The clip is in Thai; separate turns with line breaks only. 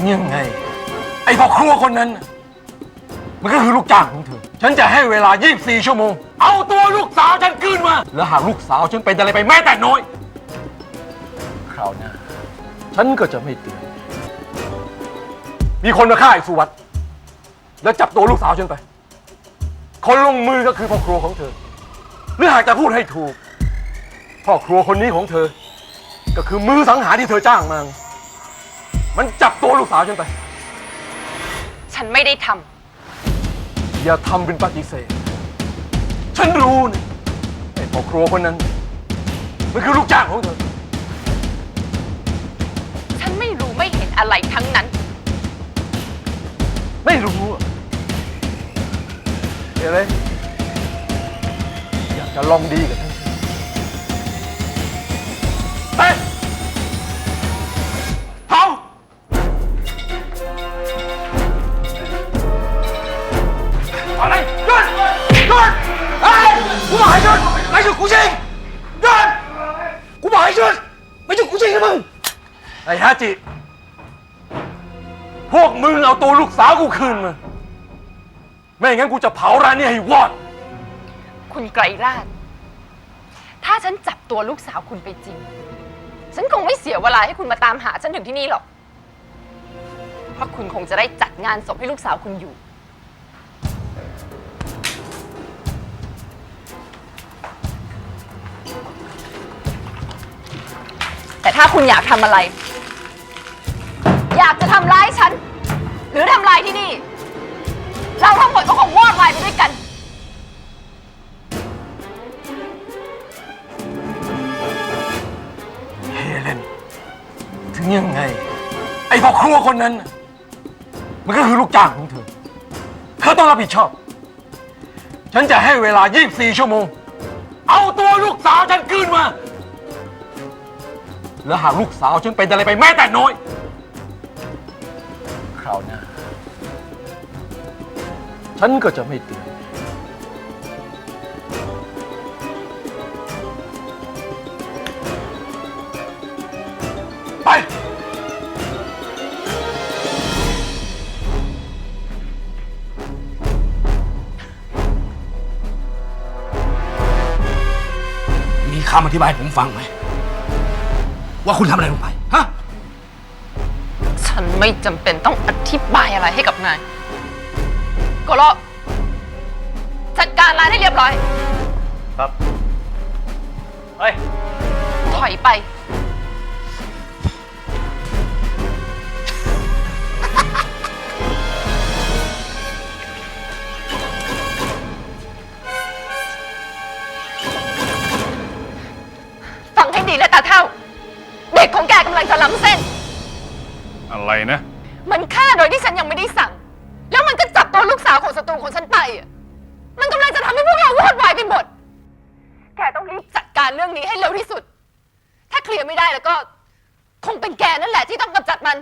งยังไง ไอ้พ่อครัวคนนั้นน่ะมันก็คือลูกจ้างของเธอ ฉันจะให้เวลา 24 ชั่วโมง เอาตัวลูกสาวฉันคืนมา แล้วหากลูกสาวฉันเป็นอะไรไปแม้แต่น้อย คราวหน้า ฉันก็จะไม่เตือน มีคนมาฆ่าไอ้สุวัตแล้วจับตัวลูกสาวฉันไป คนลงมือก็คือพ่อครัวของเธอ หรือหากจะพูดให้ถูก พ่อครัวคนนี้ของเธอ ก็คือมือสังหารที่เธอจ้างมา มันจับตัวลูกสาวฉันไป
ฉันไม่ได้ทำ
อย่าทำเป็นปฏิเสธ ฉันรู้นะไอ้พ่อครัวคนนั้น มันคือลูกจ้างของเธอ
ฉันไม่รู้ไม่เห็นอะไรทั้งนั้น
ไม่รู้อะเดี๋ยวเลยอยากจะลองดีกับท่าน อะไรหยุดหยุดเฮ้ยกูบอกให้หยุดไม่หยุดกูจริงหยุดกูบอกให้หยุดไม่หยุดกูจริงนะมึงไอ้ฮาจิ พวกมึงเอาตัวลูกสาวกูคืนมาไม่งั้นกูจะเผาร้านนี้ให้วอด
คุณไกรราช ถ้าฉันจับตัวลูกสาวคุณไปจริง ฉันคงไม่เสียเวลาให้คุณมาตามหาฉันถึงที่นี่หรอก เพราะคุณคงจะได้จัดงานศพให้ลูกสาวคุณอยู่ ถ้าคุณอยากทำอะไร อยากจะทำร้ายฉัน หรือทำลายที่นี่ เราทั้งหมดก็คงวอดวายไปด้วยกัน
เฮเลน ถึงยังไง ไอ้พ่อครัวคนนั้นน่ะมันก็คือลูกจ้างของเธอ เธอต้องรับผิดชอบ ฉันจะให้เวลา 24 ชั่วโมง เอาตัวลูกสาวฉันคืนมา แล้วหากลูกสาวฉันเป็นอะไรไปแม้แต่น้อย คราวหน้า ฉันก็จะไม่เตือน ไป
มีคำอธิบายให้ผมฟังไหม ว่าคุณทำอะไรลงไป ฮะ
ฉันไม่จำเป็นต้องอธิบายอะไรให้กับนายโกโลจัดการร้านให้เรียบร้อย
ครับ เฮ้ย
ถอยไป ฟังให้ดีนะตาเท่า เด็กของแกกำลังจะล้ำเส้น
อะไรนะ
มันฆ่าโดยที่ฉันยังไม่ได้สั่ง แล้วมันก็จับตัวลูกสาวของศัตรูของฉันไปอะมันกำลังจะทำให้พวกเราวอดวายไปหมด แกต้องรีบจัดการเรื่องนี้ให้เร็วที่สุด ถ้าเคลียร์ไม่ได้แล้วก็ คงเป็นแกนั่นแหละที่ต้องกำจัดมัน